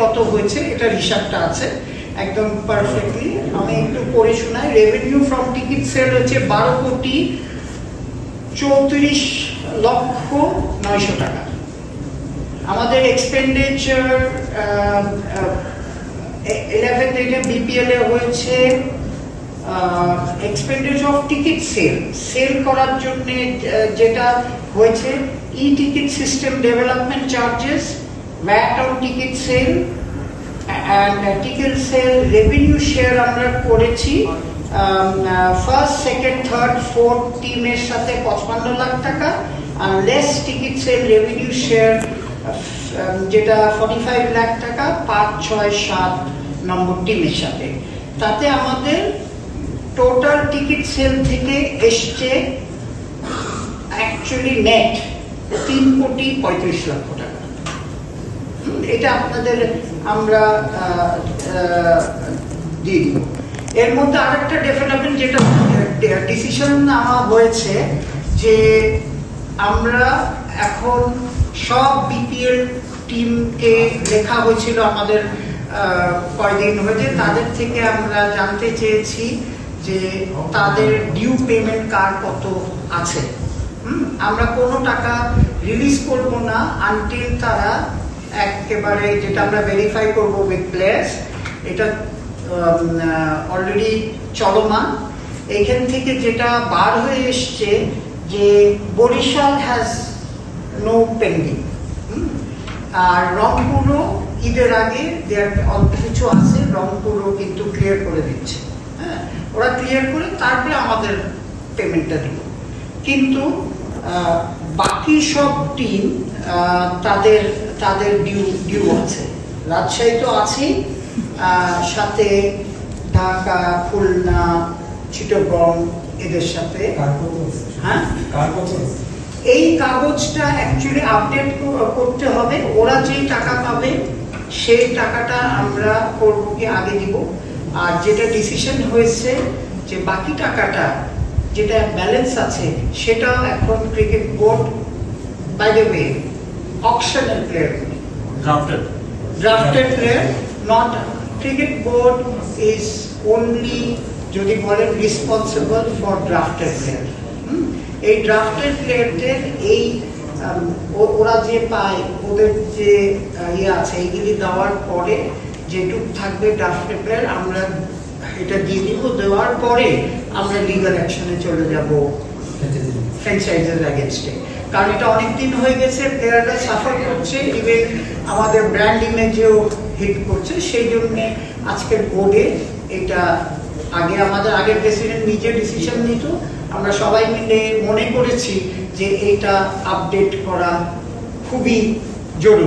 কত হয়েছে, এটার হিসাবটা আছে। একদম পারফেক্টলি আমি একটু পড়ে শোনাই। রেভিনিউ ফ্রম টিকিট সেল হচ্ছে বারো কোটি চৌত্রিশ লক্ষ নয়শো টাকা। আমাদের এক্সপেন্ডিচার ইলেভেন থেকে বিপিএল এ হয়েছে expenditure of ticket sale sale করার জন্য যেটা হয়েছে e ticket system development charges VAT on ticket sale and ticket sale revenue share আমরা করেছি ফার্স্ট সেকেন্ড থার্ড ফোর্থ টিমের সাথে পঁচপান্ন লাখ টাকা, আর less ticket sale revenue share যেটা ফর্টি ফাইভ লাখ টাকা, পাঁচ, ছয়, সাত নম্বর টিমের সাথে। তাতে আমাদের টোটাল টিকিট সেল থেকে এসছে অ্যাকচুয়ালি নেট তিন কোটি পঁয়ত্রিশ লক্ষ টাকা। এটা আপনাদের আমরা দিয়ে দিব। এর মধ্যে আরেকটা ডেভেলপমেন্ট যেটা ডিসিশন নেওয়া হয়েছে যে আমরা এখন সব বিপিএল টিমকে লেখা হয়েছিল আমাদের আহ, কয়দিন হয়েছে। তাদের থেকে আমরা জানতে চেয়েছি যে তাদের ডিউ পেমেন্ট কার কত আছে। আমরা কোনো টাকা রিলিজ করব না আনটিল তারা একেবারে যেটা আমরা ভেরিফাই করব উইথ প্লেয়ার্স এটা অলরেডি চলমান। এইখান থেকে যেটা বার হয়ে এসছে যে বরিশাল হ্যাজ নো পেন্ডিং আর রংপুরও ঈদের আগে দেয়ার অল্প কিছু আছে, রংপুরও কিন্তু ক্লিয়ার করে দিচ্ছে হ্যাঁ? ওরা ক্লিয়ার করে তারপরে আমাদের পেমেন্টটা দিব। কিন্তু বাকি সব টিম তাদের তাদের ডিউ ডিউ আছে রাজশাহী তো আছেই সাথে ঢাকা, খুলনা, চিটগং এদের সাথে আছে? হ্যাঁ আছে? এই কাগজটা অ্যাকচুয়ালি আপডেট করতে হবে ওরা যেই টাকা পাবে, সেই টাকাটা আমরা করব কি আগে দিব আর যেটা ডিসিশন হয়েছে যে বাকি টাকাটা যেটা ব্যালেন্স আছে সেটাও এখন cricket board by the way অকশনের player drafted. drafted player not cricket board is only যদি বলেন রিসপন্সিবল ফর ড্রাফটেড প্লেয়ার এই ড্রাফটেড প্লেয়ারদের এই ওরা যে পায় ওদের যে ইয়ে আছে এইগুলি দেওয়ার পরে যেটুক থাকবে ড্রাফটেড প্লেয়ার আমরা এটা দিয়ে দিব দেওয়ার পরে আমরা লিগাল অ্যাকশনে চলে যাব। ফ্র্যাঞ্চাইজের অ্যাগেনস্টে কারণ এটা অনেক দিন হয়ে গেছে প্লেয়াররা সাফার করছে ইভেন আমাদের ব্র্যান্ড ইমেজেও হিট করছে। সেই জন্যে আজকের বোর্ডে এটা আগে আমাদের আগের প্রেসিডেন্ট নিজে ডিসিশন নিত। আমরা সবাই মিলে মনে করেছি যে এইটা আপডেট করা খুবই জরুরি।